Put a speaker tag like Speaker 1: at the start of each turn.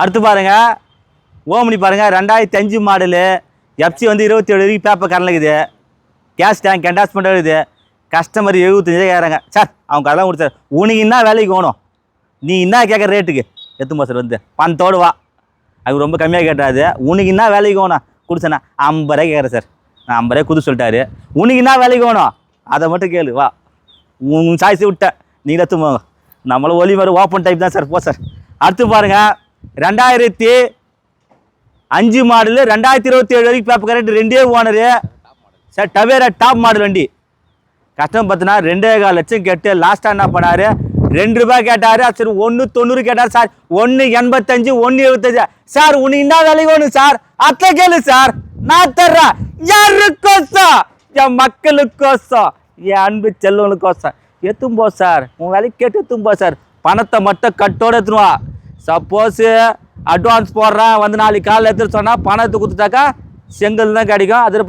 Speaker 1: அடுத்து பாருங்க. ஓமனி பாருங்கள் ரெண்டாயிரத்தி அஞ்சு மாடலு எஃப்சி வந்து இருபத்தி ஏழு வரைக்கும் பேப்பர் கரண்ட் கேஸ் டேங்க் கண்டாஸ்மெண்ட் இருக்குது. கஸ்டமர் எழுபத்தஞ்சே கேட்குறாங்க சார் அவங்க அதெல்லாம் கொடுத்தாரு உனக்கு என்ன வேலைக்கு போகணும்? நீ என்ன கேட்குற ரேட்டுக்கு எத்து சார் வந்து. பணத்தோடு வா. அது ரொம்ப கம்மியாக கேட்டாது உனக்கு என்ன வேலைக்கு வேணும் கொடுத்தேண்ணா ஐம்பது ரூபாய் கேட்குறேன் சார் நான் ஐம்பது ரூபாய் குது சொல்லிட்டாரு. உனக்கு என்ன வேலைக்கு வேணும் அதை மட்டும் கேளு. வா. உன் சாய்ஸ் விட்டேன். நீங்கள் தூங்க நம்மளும் ஒலி மாதிரி ஓப்பன் டைப் தான் சார் போ சார் அடுத்து பாருங்கள் ரெண்டாயிரத்தி அஞ்சு மாடலு ரெண்டாயிரத்தி இருபத்தி ஏழு வரைக்கும் பேப்பர் கரெக்ட் ரெண்டே owner. Sir Tavera top model வண்டி. கஷ்டம் பார்த்தினா ரெண்டே கால் லட்சம் கேட்டு லாஸ்ட்டாக என்ன பண்ணார்? ரெண்டு ரூபாய் கேட்டார் சரி ஒன்று தொண்ணூறு கேட்டார் சார். ஒன்று எண்பத்தஞ்சு ஒன்று எழுபத்தஞ்சு. சார் உனக்கு என்ன விலை வேணும் சார்? அத்தை கேளு சார். நான் தர்றேன். யாருக்கோசம்? என் மக்களுக்கோசம். என் அன்பு செல்வனுக்கோசம் எத்தும்போ சார். உன் வேலைக்கு கேட்டு எத்தும்போ சார். பணத்தை மட்டும் கட்டோட எத்துனுவா சப்போஸ் அட்வான்ஸ் போடுறேன் வந்து நாளைக்கு காலையில் எடுத்துகிட்டு சொன்னால் பணத்தை கொடுத்துட்டாக்கா செங்கல் தான் கிடைக்கும். அதில்